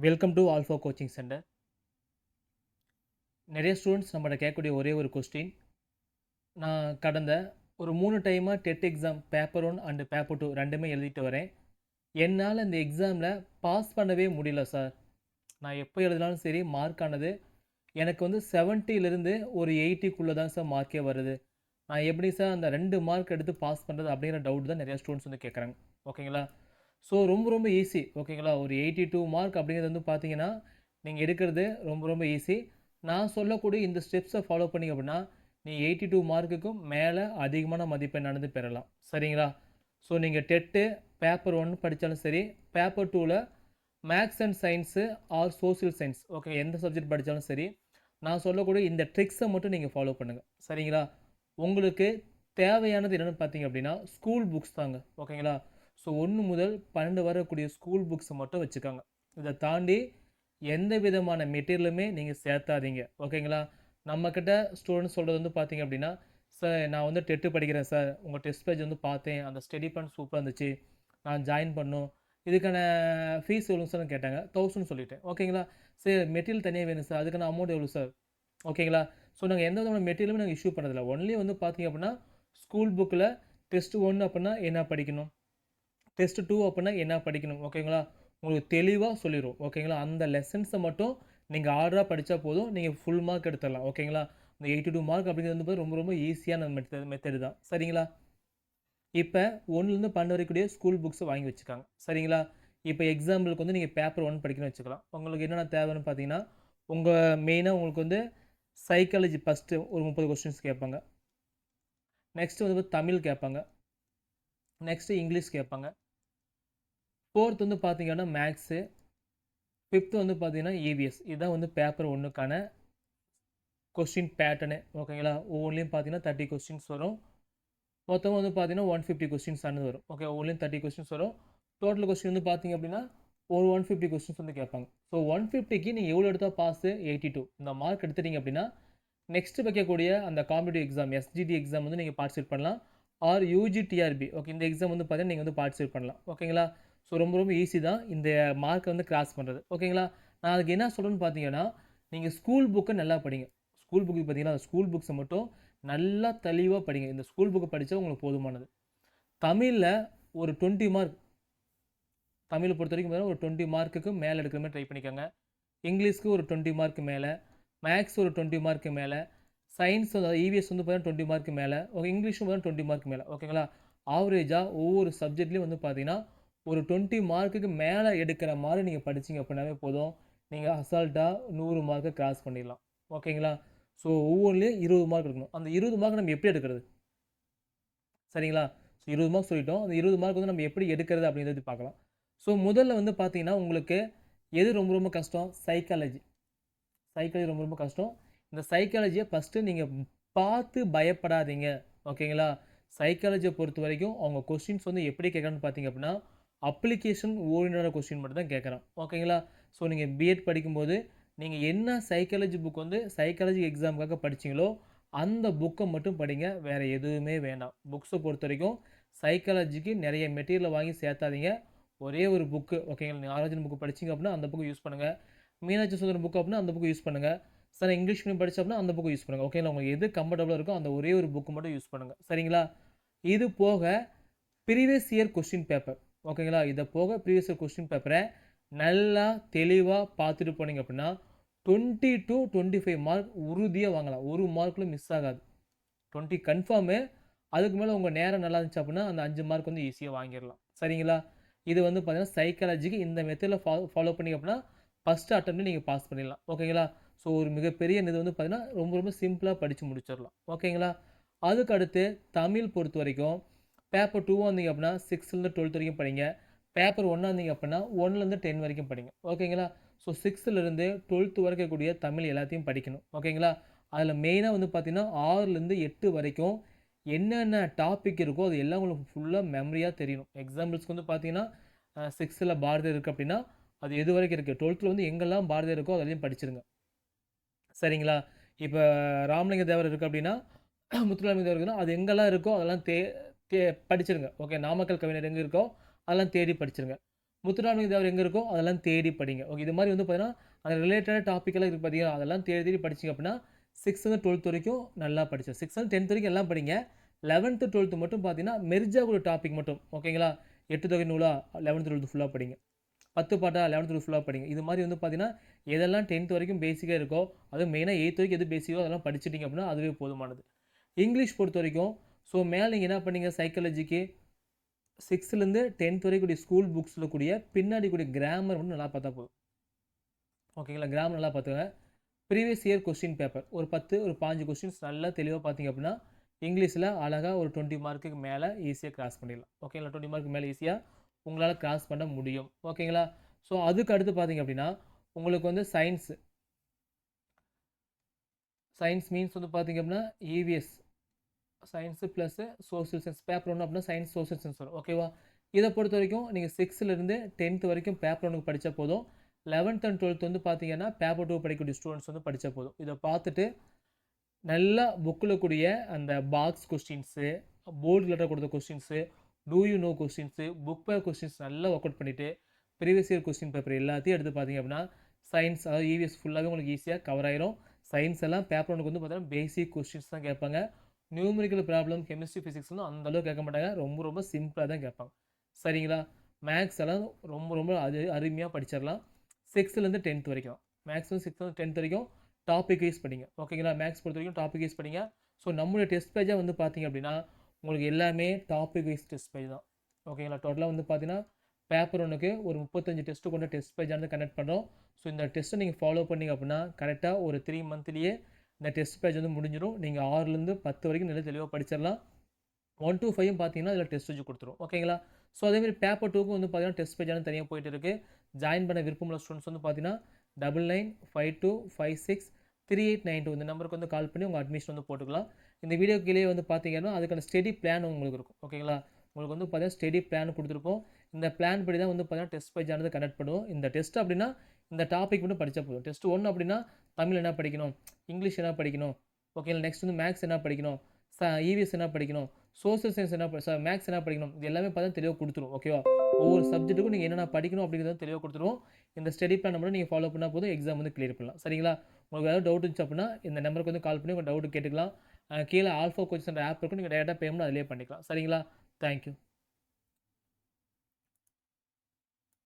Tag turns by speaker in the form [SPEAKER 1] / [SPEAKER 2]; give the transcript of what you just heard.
[SPEAKER 1] Welcome to Alpha coaching centre நிறைய students நம்மகிட்ட கேட்கக்கூடிய ஒரே ஒரு கொஸ்டின் நான் கடந்த ஒரு மூணு டைமாக TET exam paper one and paper two ரெண்டுமே எழுதிட்டு வரேன். என்னால் இந்த எக்ஸாமில் பாஸ் பண்ணவே முடியல சார் நான் எப்போ எழுதினாலும் சரி மார்க் ஆனது எனக்கு வந்து செவன்ட்டிலேருந்து ஒரு எயிட்டிக்குள்ளே தான் சார் மார்க்கே வருது. நான் எப்படி சார் அந்த ரெண்டு மார்க் எடுத்து பாஸ் பண்ணுறது அப்படிங்கிற டவுட் தான் நிறைய ஸ்டூடெண்ட்ஸ் வந்து கேட்குறாங்க ஓகேங்களா ஸோ ரொம்ப ரொம்ப ஈஸி ஓகேங்களா? ஒரு எயிட்டி டூ மார்க் அப்படிங்கிறது வந்து பார்த்தீங்கன்னா நீங்கள் எடுக்கிறது ரொம்ப ரொம்ப ஈஸி. நான் சொல்லக்கூடிய இந்த ஸ்டெப்ஸை ஃபாலோ பண்ணிங்க அப்படின்னா நீ எயிட்டி டூ மார்க்குக்கும் மேலே அதிகமான மதிப்பெண் நடந்து பெறலாம். சரிங்களா? ஸோ நீங்கள் டெட்டு பேப்பர் ஒன் படித்தாலும் சரி பேப்பர் டூவில் maths and science or social science okay எந்த சப்ஜெக்ட் படித்தாலும் சரி நான் சொல்லக்கூடிய இந்த ட்ரிக்ஸை மட்டும் நீங்கள் ஃபாலோ பண்ணுங்கள் சரிங்களா? உங்களுக்கு தேவையானது என்னென்னு பார்த்தீங்க அப்படின்னா ஸ்கூல் புக்ஸ் தாங்க ஓகேங்களா? ஸோ ஒன்று முதல் பன்னெண்டு வரக்கூடிய ஸ்கூல் புக்ஸை மட்டும் வச்சுக்கோங்க. இதை தாண்டி எந்த விதமான மெட்டீரியலுமே நீங்கள் சேர்த்தாதீங்க. ஓகேங்களா? நம்மக்கிட்ட ஸ்டூடெண்ட்ஸ் சொல்கிறது வந்து பார்த்தீங்க அப்படின்னா சார் நான் வந்து டெட்டு படிக்கிறேன் சார் உங்கள் டெஸ்ட் பேஜ் வந்து பார்த்தேன். அந்த ஸ்டடி பண்ண சூப்பராக இருந்துச்சு. நான் ஜாயின் பண்ணும் இதுக்கான ஃபீஸ் எவ்வளோ சார் கேட்டாங்க. தௌசண்ட் சொல்லிட்டேன். ஓகேங்களா? சரி மெட்டீரியல் தனியாக வேணும் சார் அதுக்கான அமௌண்ட் எவ்வளோ சார் ஓகேங்களா? ஸோ நாங்கள் எந்த விதமான மெட்டீரியலுமே நாங்கள் இஷ்யூ பண்ணதில்லை. ஒன்லி வந்து பார்த்தீங்க அப்படின்னா ஸ்கூல் புக்கில் டெஸ்ட் ஒன்று அப்படின்னா என்ன படிக்கணும்? டெஸ்ட் டூ அப்படின்னா என்ன படிக்கணும்? ஓகேங்களா உங்களுக்கு தெளிவாக சொல்லிடும் ஓகேங்களா அந்த லெசன்ஸை மட்டும் நீங்கள் ஆர்டராக படித்தா போதும். நீங்கள் ஃபுல் மார்க் எடுத்துடலாம். ஓகேங்களா இந்த எயிட்டி டூ மார்க் அப்படிங்கிறது வந்து ரொம்ப ரொம்ப ஈஸியான மெத்தட் மெத்தடு தான். சரிங்களா? இப்போ ஒன்றுலேருந்து பன்னெண்டு வரைக்கூடிய ஸ்கூல் புக்ஸை வாங்கி வச்சுக்காங்க. சரிங்களா? இப்போ எக்ஸாம்பிளுக்கு வந்து நீங்கள் பேப்பர் ஒன் படிக்கணும்னு வச்சுக்கலாம். உங்களுக்கு என்னென்ன தேவைன்னு பார்த்தீங்கன்னா உங்கள் மெயினாக உங்களுக்கு வந்து சைக்காலஜி ஃபஸ்ட்டு ஒரு முப்பது கொஸ்டின்ஸ் கேட்பாங்க. நெக்ஸ்ட்டு வந்து தமிழ் கேட்பாங்க. நெக்ஸ்ட்டு இங்கிலீஷ் கேட்பாங்க. ஃபோர்த் வந்து பார்த்தீங்கன்னா மேக்ஸு ஃபிஃப்த்து வந்து பார்த்தீங்கன்னா இவிஎஸ் இதுதான் வந்து பேப்பர் ஒன்றுக்கான கொஸ்டின் பேட்டர்னு ஓகேங்களா ஒவ்வொன்றிலையும் பார்த்தீங்கன்னா தேர்ட்டி கொஸ்டின்ஸ் வரும். மொத்தம் வந்து பார்த்தீங்கன்னா ஒன் ஃபிஃப்டி கொஸ்டின்ஸ் ஆனது வரும். ஓகே ஒவ்வொன்றிலையும் தேர்ட்டி கொஸ்டின்ஸ் வரும். டோட்டல் கொஸ்டின் வந்து பார்த்தீங்க அப்படின்னா ஒரு ஒன் ஃபிஃப்டி கொஸ்டின்ஸ் வந்து கேட்பாங்க. ஸோ ஒன் ஃபிஃப்டிக்கு நீங்கள் எவ்வளோ எடுத்தால் பாஸு எயிட்டி டூ இந்த மார்க் எடுத்துட்டீங்க அப்படின்னா நெக்ஸ்ட் வைக்கக்கூடிய அந்த காம்படிட்டிவ் எக்ஸாம் எஸ்ஜிடி எக்ஸாம் வந்து நீங்கள் பார்ட்டிசிபேட் பண்ணலாம். ஆர் யூஜிடிஆர்பி ஓகே இந்த எக்ஸாம் வந்து பார்த்தீங்கன்னா நீங்கள் வந்து பார்ட்டிசிபேட் பண்ணலாம். ஓகேங்களா ஸோ ரொம்ப ரொம்ப ஈஸி தான் இந்த மார்க்கை வந்து கிராஸ் பண்ணுறது ஓகேங்களா நான் அதுக்கு என்ன சொல்கிறேன்னு பார்த்தீங்கன்னா நீங்கள் ஸ்கூல் புக்கை நல்லா படிங்க. ஸ்கூல் புக்கு பார்த்தீங்கன்னா அந்த ஸ்கூல் புக்ஸை மட்டும் நல்லா தெளிவாக படிங்க. இந்த ஸ்கூல் புக்கை படித்தா உங்களுக்கு போதுமானது. தமிழில் ஒரு டுவெண்ட்டி மார்க் தமிழை பொறுத்த வரைக்கும் ஒரு டுவெண்ட்டி மார்க்குக்கு மேலே எடுக்கிற மாதிரி ட்ரை பண்ணிக்கோங்க. இங்கிலீஷ்க்கு ஒரு டுவெண்ட்டி மார்க் மேலே. மேக்ஸ் ஒரு டுவெண்ட்டி மார்க்கு மேலே. சயின்ஸ் வந்து இவிஎஸ் வந்து பார்த்தீங்கன்னா டுவெண்ட்டி மார்க் மேலே. ஓகே இங்கிலீஷும் பார்த்தீங்கன்னா டுவெண்ட்டி மார்க் மேலே. ஓகேங்களா ஆவரேஜாக ஒவ்வொரு சப்ஜெக்ட்லேயும் வந்து பார்த்தீங்கன்னா ஒரு டுவெண்ட்டி மார்க்குக்கு மேலே எடுக்கிற மாதிரி நீங்கள் படிச்சிங்க அப்படின்னாவே போதும். நீங்கள் அசால்ட்டாக நூறு மார்க்கை கிராஸ் பண்ணிடலாம். ஓகேங்களா ஸோ ஒவ்வொன்றிலையும் இருபது மார்க் எடுக்கணும் அந்த இருபது மார்க் நம்ம எப்படி எடுக்கிறது? சரிங்களா? ஸோ இருபது மார்க் சொல்லிட்டோம். அந்த இருபது மார்க் வந்து நம்ம எப்படி எடுக்கிறது அப்படிங்கிறது பார்க்கலாம். ஸோ முதல்ல வந்து பார்த்தீங்கன்னா உங்களுக்கு எது ரொம்ப ரொம்ப கஷ்டம்? சைக்காலஜி சைக்காலஜி ரொம்ப ரொம்ப கஷ்டம். இந்த சைக்காலஜியை ஃபஸ்ட்டு நீங்கள் பார்த்து பயப்படாதீங்க. ஓகேங்களா சைக்காலஜியை பொறுத்த வரைக்கும் அவங்க கொஸ்டின்ஸ் வந்து எப்படி கேட்குறான்னு பார்த்தீங்க அப்படின்னா அப்ளிகேஷன் ஓரியன்டான கொஸ்டின் மட்டும் தான் கேட்குறான். ஓகேங்களா ஸோ நீங்கள் பிஎட் படிக்கும்போது நீங்கள் என்ன சைக்காலஜி புக் வந்து சைக்காலஜி எக்ஸாமுக்காக படிச்சீங்களோ அந்த புக்கை மட்டும் படிங்க. வேறு எதுவுமே வேண்டாம். புக்ஸை பொறுத்த வரைக்கும் சைக்காலஜிக்கு நிறைய மெட்டீரியலை வாங்கி சேர்த்தாதீங்க. ஒரே ஒரு புக்கு ஓகேங்களா நீங்கள் ஆராய்ச்சி புக்கு படிச்சிங்க அப்படின்னா அந்த புக்கு யூஸ் பண்ணுங்கள் மீனாட்சி சுந்தரம் புக் அப்படின்னா அந்த புக்கு யூஸ் பண்ணுங்கள் சார் இங்கிலீஷ் மீடியம் படிச்சு அப்படின்னா அந்த புக்கு யூஸ் பண்ணுங்கள் ஓகேங்களா உங்களுக்கு எது கம்ஃபர்டபுளாக இருக்கோ அந்த ஒரே ஒரு புக்கு மட்டும் யூஸ் பண்ணுங்கள் சரிங்களா? இது போக ப்ரீவியஸ் இயர் கொஸ்டின் பேப்பர் ஓகேங்களா இதை போக ப்ரீவியஸ் கொஸ்டின் பேப்பரை நல்லா தெளிவாக பார்த்துட்டு போனீங்க அப்படின்னா twenty to twenty five mark உறுதியாக வாங்கலாம். ஒரு மார்க்கில் மிஸ் ஆகாது. டுவெண்ட்டி கன்ஃபார்மு அதுக்கு மேலே உங்கள் நேரம் நல்லா இருந்துச்சு அப்படின்னா அந்த அஞ்சு மார்க் வந்து ஈஸியாக வாங்கிடலாம். சரிங்களா? இது வந்து பார்த்தீங்கன்னா சைக்காலஜிக்கு இந்த மெத்தடில் ஃபாலோ ஃபாலோ பண்ணிங்க அப்படின்னா ஃபஸ்ட்டு அட்டம்ப்ட் நீங்கள் பாஸ் பண்ணிடலாம். ஓகேங்களா ஸோ ஒரு மிகப்பெரிய இது வந்து பார்த்தீங்கன்னா ரொம்ப ரொம்ப சிம்பிளாக படித்து முடிச்சிடலாம். ஓகேங்களா அதுக்கு அடுத்து தமிழ் பொறுத்த வரைக்கும் பேப்பர் டூவாக இருந்தீங்க அப்படின்னா சிக்ஸ்த்துலேருந்து டுவெல்த் வரைக்கும் படிங்க. பேப்பர் ஒன்றா இருந்தீங்க அப்படின்னா ஒன்லேருந்து டென் வரைக்கும் படிங்க. ஓகேங்களா ஸோ சிக்ஸ்த்துலேருந்து டுவெல்த்து வரைக்கும் தமிழ் எல்லாத்தையும் படிக்கணும். ஓகேங்களா அதில் மெயினாக வந்து பார்த்தீங்கன்னா ஆறுலேருந்து எட்டு வரைக்கும் என்னென்ன டாபிக் இருக்கோ அது எல்லாம் உங்களுக்கு ஃபுல்லாக மெமரியாக தெரியணும். எக்ஸாம்பிள்ஸ்க்கு வந்து பார்த்தீங்கன்னா சிக்ஸ்த்தில் பாரதியார் இருக்குது அப்படின்னா அது எது வரைக்கும் இருக்குது டுவெல்த்தில் வந்து எங்கெல்லாம் பாரதியார் இருக்கோ அதிலையும் படிச்சிருங்க. சரிங்களா? இப்போ ராமலிங்க தேவர் இருக்குது அப்படின்னா முத்துராமலிங்க தேவர் இருக்குன்னா அது எங்கெல்லாம் இருக்கோ அதெல்லாம் தே தே படிச்சிருங்க. ஓகே நாமக்கல் கவிஞர் எங்கே இருக்கோ அதெல்லாம் தேடி படிச்சிருங்க. முத்துராமலிங்க தேவர் எங்கே இருக்கோ அதெல்லாம் தேடி படிங்க. ஓகே இது மாதிரி வந்து பார்த்தீங்கன்னா அந்த ரிலேட்டடான டாப்பிக்கெல்லாம் இருக்குது பார்த்தீங்கன்னா அதெல்லாம் தேடி தேடி படிச்சிங்க அப்படின்னா சிக்ஸ்த்து டுவெல்த் வரைக்கும் நல்லா படித்தோம் சிக்ஸ்த்து டென்த் வரைக்கும் எல்லாம் படிங்க. லெவன்த்து டுவெல்த்து மட்டும் பார்த்தீங்கன்னா மெர்ஜா கூட டாபிக் மட்டும் ஓகேங்களா எட்டு தொகை நூலா லெவன்த்து டுவெல்த்து ஃபுல்லாக படிங்க. பத்து பாட்டா லெவன்த்து டுவெல்த் ஃபுல்லாக படிங்க. இது மாதிரி வந்து பார்த்தீங்கன்னா எதெல்லாம் டென்த் வரைக்கும் பேசிக்காக இருக்கோ அதுவும் மெயினாக எயித் வரைக்கும் எது பேசிக்கோ அதெல்லாம் படிச்சிட்டிங்க அப்படின்னா அதுவே போதுமானது. இங்கிலீஷ் பொறுத்த வரைக்கும் ஸோ மேலே நீங்கள் என்ன பண்ணீங்க? சைக்காலஜிக்கு சிக்ஸ்த்துலேருந்து டென்த் வரைக்கும் கூடிய ஸ்கூல் புக்ஸில் கூடிய பின்னாடி கூடிய கிராமர் வந்து நல்லா பார்த்தா போதும். ஓகேங்களா கிராமர் நல்லா பார்த்துங்க ப்ரீவியஸ் இயர் கொஸ்டின் பேப்பர் ஒரு பத்து ஒரு பாஞ்சு கொஸ்டின்ஸ் நல்லா தெளிவாக பார்த்தீங்க அப்படின்னா இங்கிலீஷில் அழகாக ஒரு டுவெண்ட்டி மார்க்குக்கு மேலே ஈஸியாக கிராஸ் பண்ணிடலாம். ஓகேங்களா டுவெண்ட்டி மார்க்கு மேலே ஈஸியாக உங்களால் கிராஸ் பண்ண முடியும். ஓகேங்களா ஸோ அதுக்கு அடுத்து பார்த்தீங்க அப்படின்னா உங்களுக்கு வந்து சயின்ஸு சயின்ஸ் மீன்ஸ் வந்து பார்த்தீங்க அப்படின்னா EVS science plus social science paper ஒன்று அப்படின்னா சயின்ஸ் சோசியல் சயின்ஸ் வரும். ஓகேவா இதை பொறுத்த வரைக்கும் நீங்கள் சிக்ஸ்த்துலேருந்து டென்த் வரைக்கும் பேப்பர் ஒன்றுக்கு படித்தா போதும். லெவன்த் அண்ட் டுவெல்த் வந்து பார்த்தீங்கன்னா பேப்பர் டூ படிக்கக்கூடிய ஸ்டூடெண்ட்ஸ் வந்து படித்தா போதும். இதை பார்த்துட்டு நல்லா புக்கில் கூடிய அந்த பாக்ஸ் கொஸ்டின்ஸு போர்டு லெட்டர் கொடுத்த questions do you know questions book per questions நல்லா ஒர்க் அவுட் பண்ணிவிட்டு ப்ரீவியஸ் இயர் கொஸ்டின் பேப்பர் எல்லாத்தையும் எடுத்து பார்த்தீங்க அப்படின்னா சயின்ஸ் அதாவது இவிஎஸ் ஃபுல்லாகவே உங்களுக்கு ஈஸியாக கவர் ஆயிரும். சயின்ஸ் எல்லாம் பேப்பர் ஒன்றுக்கு வந்து பார்த்தீங்கன்னா பேசிக் கொஸ்டின்ஸ் தான் கேட்பாங்க. நியூமரிக்கல் ப்ராப்ளம் கெமிஸ்ட்ரி ஃபிசிக்ஸ்லாம் அந்த அளவுக்கு கேட்க மாட்டாங்க. ரொம்ப ரொம்ப சிம்பிளாக தான் கேட்பாங்க. சரிங்களா? மேக்ஸ் எல்லாம் ரொம்ப ரொம்ப அது அருமையாக படிச்சிடலாம். சிக்ஸ்த்துலேருந்து டென்த் வரைக்கும். மேக்ஸிமம் சிக்ஸ்த்து டென்த் வரைக்கும் டாபிக் வைஸ் படிங்க. ஓகேங்களா மேக்ஸ் பொறுத்த வரைக்கும் டாபிக் வைஸ் படிங்க. ஸோ நம்மளுடைய டெஸ்ட் பேஜாக வந்து பார்த்தீங்க அப்படின்னா உங்களுக்கு எல்லாமே டாபிக் வைஸ் டெஸ்ட் பேஜ் தான். ஓகேங்களா டோட்டலாக வந்து பார்த்தீங்கன்னா பேப்பர் ஒன்றுக்கு ஒரு முப்பத்தஞ்சு டெஸ்ட்டு கொண்ட டெஸ்ட் பேஜானது கனெக்ட் பண்ணுறோம் ஸோ இந்த டெஸ்ட்டை நீங்கள் ஃபாலோ பண்ணிங்க அப்படின்னா கரெக்டாக ஒரு த்ரீ மந்த்லேயே இந்த டெஸ்ட் பேஜ் வந்து முடிஞ்சிடும் நீங்கள் ஆறுலேருந்து பத்து வரைக்கும் நல்லா தெளிவாக படிச்சிடலாம் ஒன் டூ ஃபைவும் பார்த்தீங்கன்னா அதில் டெஸ்ட் வச்சு கொடுத்துரும். ஓகேங்களா ஸோ அதேமாதிரி பேப்பர் டூக்கும் வந்து பார்த்தீங்கன்னா டெஸ்ட் பேஜான தனியாக போயிட்டு இருக்குது ஜாயின் பண்ண விருப்பமுள்ள ஸ்டூடெண்ட்ஸ் வந்து பார்த்தீங்கன்னா double nine five two five six three eight nine two இந்த நம்பருக்கு வந்து கால் பண்ணி உங்கள் அட்மிஷன் வந்து போட்டுக்கலாம். இந்த வீடியோ கீழே வந்து பார்த்தீங்கன்னா அதுக்கான ஸ்டடி பிளான் உங்களுக்கு இருக்கும். ஓகேங்களா உங்களுக்கு வந்து பார்த்தீங்கன்னா ஸ்டடி பிளான் கொடுத்துருப்போம் இந்த பிளான் படி தான் வந்து பார்த்தீங்கன்னா டெஸ்ட் பேஜ் ஆனது கனெக்ட் பண்ணுவோம் இந்த டெஸ்ட் அப்படின்னா இந்த டாபிக் மட்டும் படித்தா போதும். டெஸ்ட் ஒன்று அப்படின்னா தமிழ் என்ன படிக்கணும்? இங்கிலீஷ் என்ன படிக்கணும்? ஓகேங்களா நெக்ஸ்ட் வந்து மேக்ஸ் என்ன படிக்கணும்? ச இவிஎஸ் என்ன படிக்கணும்? சோசியல் சயின்ஸ் என்ன மேக்ஸ் என்ன படிக்கணும்? இது எல்லாமே பார்த்தா தெளிவாக கொடுத்துரும் ஓகேவா ஒவ்வொரு சப்ஜெக்ட்டுக்கும் நீங்கள் என்னென்ன படிக்கணும் அப்படிங்கிறத தெளிவாக கொடுத்துருவோம் இந்த ஸ்டடி பிளான் மட்டும் நீங்கள் ஃபாலோ பண்ணால் போதும் எக்ஸாம் வந்து கிளியர் பண்ணலாம் சரிங்களா? உங்களுக்கு ஏதாவது டவுட் இருந்துச்சு அப்படின்னா இந்த நம்பருக்கு வந்து கால் பண்ணி உங்கள் டவுட் கேட்டுக்கலாம். கீழே ஆல்ஃபா கோச்சிங் ஆப் இருக்கும் நீங்கள் டேரெக்டாக பேமெண்ட் அதிலே பண்ணிக்கலாம். சரிங்களா? தேங்க்யூ